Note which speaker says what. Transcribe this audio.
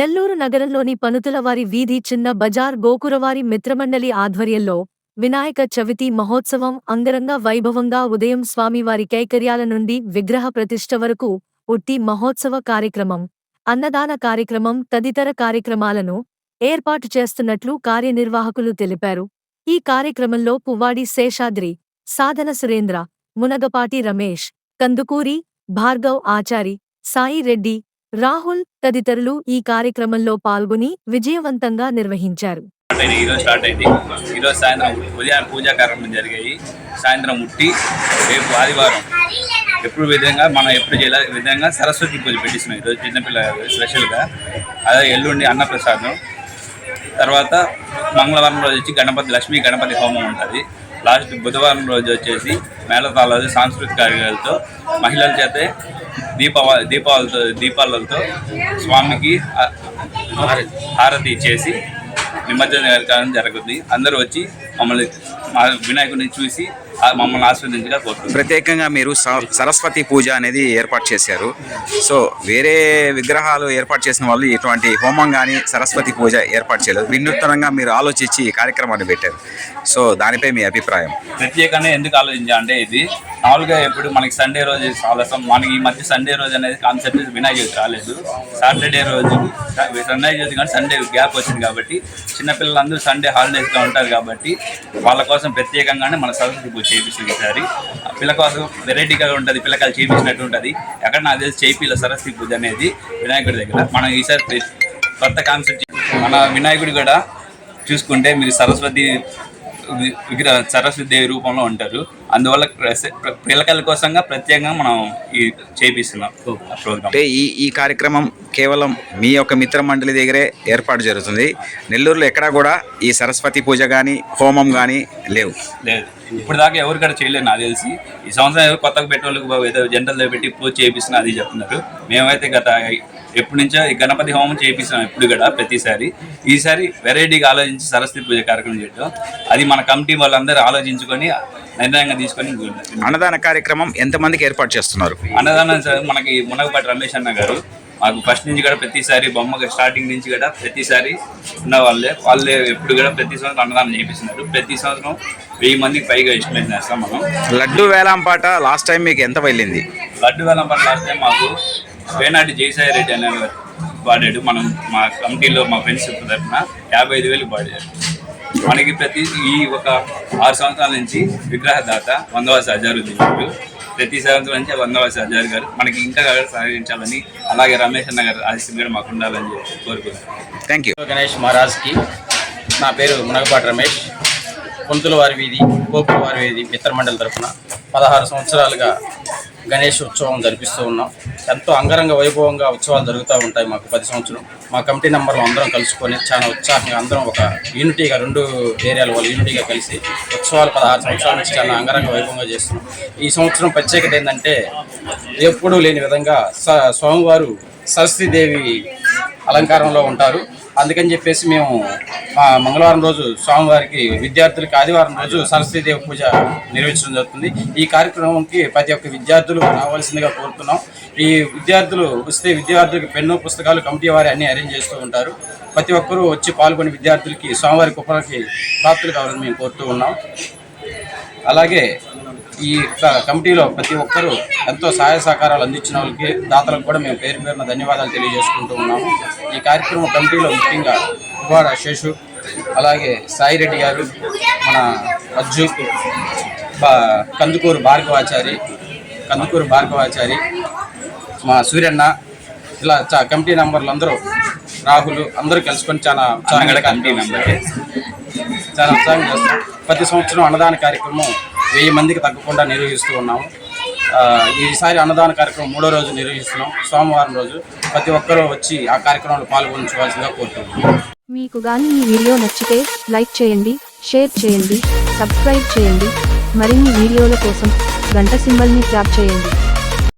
Speaker 1: నెల్లూరు నగరంలోని పనుతులవారి వీధి చిన్న బజార్ గోకురవారి మిత్రమండలి ఆధ్వర్యంలో వినాయక చవితి మహోత్సవం అంగరంగ వైభవంగా ఉదయం స్వామివారి కైకర్యాల నుండి విగ్రహ ప్రతిష్ఠ వరకు ఉట్టి మహోత్సవ కార్యక్రమం అన్నదాన కార్యక్రమం తదితర కార్యక్రమాలను ఏర్పాటు చేస్తున్నట్లు కార్యనిర్వాహకులు తెలిపారు ఈ కార్యక్రమంలో పువ్వాడి శేషాద్రి సాధన సురేంద్ర మునగపాటి రమేష్ కందుకూరి భార్గవ్ ఆచారి సాయిరెడ్డి రాహుల్ తదితరులు ఈ కార్యక్రమంలో పాల్గొని విజయవంతంగా నిర్వహించారు
Speaker 2: ఈరోజు స్టార్ట్ అయింది ఈరోజు సాయంత్రం ఉదయం పూజా కార్యక్రమం జరిగాయి సాయంత్రం ఉట్టి రేపు ఆదివారం ఎప్పుడు విధంగా మనం ఎప్పుడు చేయాలి విధంగా సరస్వతి పూజ పెట్టిస్తున్నాం ఈరోజు చిన్నపిల్ల స్పెషల్గా అదే ఎల్లుండి అన్నప్రసాదం తర్వాత మంగళవారం రోజు వచ్చి గణపతి లక్ష్మీ గణపతి హోమం ఉంటుంది లాస్ట్ బుధవారం రోజు వచ్చేసి మేళతాళాలు సాంస్కృతిక కార్యక్రమాలతో మహిళల చేతే దీపా దీపాలతో దీపాలతో స్వామికి హారతి ఇచ్చేసి నిమజ్జన కార్యక్రమం జరుగుతుంది అందరూ వచ్చి మమ్మల్ని మా వినాయకుడిని చూసి మమ్మల్ని ఆస్వాదించగా కోరుతున్నాం
Speaker 3: ప్రత్యేకంగా మీరు సరస్వతి పూజ అనేది ఏర్పాటు చేశారు సో వేరే విగ్రహాలు ఏర్పాటు చేసిన వాళ్ళు ఇటువంటి హోమం కానీ సరస్వతి పూజ ఏర్పాటు చేయలేదు వినూత్నంగా మీరు ఆలోచించి ఈ కార్యక్రమాన్ని పెట్టారు సో దానిపై మీ అభిప్రాయం
Speaker 2: ప్రత్యేకంగా ఎందుకు అంటే ఇది మామూలుగా ఎప్పుడు మనకి సండే రోజు ఆలస్యం మనకి ఈ మధ్య సండే రోజు అనేది కాన్సెప్ట్ వినాయక చవితి రాలేదు సాటర్డే రోజు వినాయక చవితి కానీ సండే గ్యాప్ వచ్చింది కాబట్టి చిన్నపిల్లలందరూ సండే హాలిడేస్గా ఉంటారు కాబట్టి వాళ్ళ కోసం ప్రత్యేకంగానే మన సరస్వతి పూజ చేపిస్తుంది ఈసారి పిల్లకోసం వెరైటీగా ఉంటుంది పిల్లకాయలు చేయించినట్టు ఉంటుంది ఎక్కడ నాకు తెలిసి చేపిల్ల సరస్వతి పూజ అనేది వినాయకుడి దగ్గర మనం ఈసారి కొత్త కాన్సెప్ట్ మన వినాయకుడు కూడా చూసుకుంటే మీరు సరస్వతి విగ్రహ సరస్వతి దేవి రూపంలో ఉంటారు అందువల్ల పిల్లకాయల కోసంగా ప్రత్యేకంగా మనం ఈ చేపిస్తున్నాం
Speaker 3: అంటే ఈ ఈ కార్యక్రమం కేవలం మీ యొక్క మిత్ర మండలి దగ్గరే ఏర్పాటు జరుగుతుంది నెల్లూరులో ఎక్కడా కూడా ఈ సరస్వతి పూజ కానీ హోమం కానీ లేవు
Speaker 2: లేదు ఇప్పుడు దాకా ఎవరు కూడా చేయలేదు నాకు తెలిసి ఈ సంవత్సరం ఎవరు కొత్తగా పెట్టేవాళ్ళకి ఏదో జనరల్లో పెట్టి ఇప్పుడు చేయిస్తున్న అది చెప్తున్నారు మేమైతే గత ఎప్పటి నుంచో ఈ గణపతి హోమం చేయిస్తున్నాం ఎప్పుడు కూడా ప్రతిసారి ఈసారి వెరైటీగా ఆలోచించి సరస్వతి పూజ కార్యక్రమం చేయడం అది మన కమిటీ వాళ్ళందరూ ఆలోచించుకొని నిర్ణయంగా తీసుకొని
Speaker 3: అన్నదాన కార్యక్రమం ఎంతమందికి ఏర్పాటు చేస్తున్నారు
Speaker 2: అన్నదానం సార్ మనకి మునగపాటి రమేష్ అన్న గారు మాకు ఫస్ట్ నుంచి కూడా ప్రతిసారి బొమ్మ స్టార్టింగ్ నుంచి కూడా ప్రతిసారి ఉన్న వాళ్ళే వాళ్ళే ఎప్పుడు కూడా ప్రతి సంవత్సరం అన్నదానం చేపిస్తున్నారు ప్రతి సంవత్సరం వెయ్యి మందికి పైగా ఎస్టిమేట్ చేస్తాం మనం
Speaker 3: లడ్డు పాట లాస్ట్ టైం మీకు ఎంత వెళ్ళింది
Speaker 2: లడ్డు వేలంపాట లాస్ట్ టైం మాకు వేనాటి జయసాయి రెడ్డి అనే వాడాడు మనం మా కమిటీలో మా ఫ్రెండ్స్ తరఫున యాభై ఐదు వేలు పాడాడు మనకి ప్రతి ఈ ఒక ఆరు సంవత్సరాల నుంచి విగ్రహదాత వందవాస హజారు ప్రతి సంవత్సరం నుంచి వందవ సర్జారు గారు మనకి ఇంకా సహకరించాలని అలాగే రమేష్ అన్న గారు ఆశీస్సులు కూడా మాకు ఉండాలని కోరుకుంటున్నాను థ్యాంక్ యూ గణేష్ మహారాజ్కి నా పేరు మునగపాటి రమేష్ పొంతుల వారి వీధి గోపుల వారి వీధి మిత్రమండలి తరఫున పదహారు సంవత్సరాలుగా గణేష్ ఉత్సవం జరిపిస్తూ ఉన్నాం ఎంతో అంగరంగ వైభవంగా ఉత్సవాలు జరుగుతూ ఉంటాయి మాకు పది సంవత్సరం మా కమిటీ నెంబర్లు అందరం కలుసుకొని చాలా ఉత్సాహంగా అందరం ఒక యూనిటీగా రెండు ఏరియాల వాళ్ళు యూనిటీగా కలిసి ఉత్సవాలు పదహారు సంవత్సరాల నుంచి చాలా అంగరంగ వైభవంగా చేస్తున్నాం ఈ సంవత్సరం ప్రత్యేకత ఏంటంటే ఎప్పుడూ లేని విధంగా స్వామివారు సరస్వతీదేవి అలంకారంలో ఉంటారు అందుకని చెప్పేసి మేము మంగళవారం రోజు స్వామివారికి విద్యార్థులకి ఆదివారం రోజు సరస్వతీదేవి పూజ నిర్వహించడం జరుగుతుంది ఈ కార్యక్రమంకి ప్రతి ఒక్క విద్యార్థులు రావాల్సిందిగా కోరుతున్నాం ఈ విద్యార్థులు వస్తే విద్యార్థులకు పెన్ను పుస్తకాలు కమిటీ వారి అన్ని అరేంజ్ చేస్తూ ఉంటారు ప్రతి ఒక్కరూ వచ్చి పాల్గొని విద్యార్థులకి స్వామివారి కుప్పలకి ప్రాప్తులు కావాలని మేము కోరుతూ ఉన్నాం అలాగే ఈ కమిటీలో ప్రతి ఒక్కరూ ఎంతో సహాయ సహకారాలు అందించిన వాళ్ళకి దాతలకు కూడా మేము పేరు పేరున ధన్యవాదాలు తెలియజేసుకుంటూ ఉన్నాము ఈ కార్యక్రమం కమిటీలో ముఖ్యంగా కుమార్ శేషు అలాగే సాయిరెడ్డి గారు మన మజ్జు కందుకూరు భార్గవాచారి కందుకూరు భార్గవాచారి మా సూర్యన్న ఇలా కమిటీ నెంబర్లు అందరూ రాహుల్ అందరూ కలుసుకొని చాలా చాలా కమిటీ నంబర్ చాలా ఉత్సాహం చేస్తాం ప్రతి సంవత్సరం అన్నదాన కార్యక్రమం వెయ్యి మందికి తగ్గకుండా నిర్వహిస్తూ ఉన్నాము ఈసారి అన్నదాన కార్యక్రమం మూడో రోజు నిర్వహిస్తున్నాం సోమవారం రోజు ప్రతి ఒక్కరూ వచ్చి ఆ కార్యక్రమంలో పాల్గొనవలసిందిగా కోరుతున్నాం
Speaker 1: మీకు కానీ ఈ వీడియో నచ్చితే లైక్ చేయండి షేర్ చేయండి సబ్స్క్రైబ్ చేయండి మరిన్ని వీడియోల కోసం గంట సింబల్ని ట్యాప్ చేయండి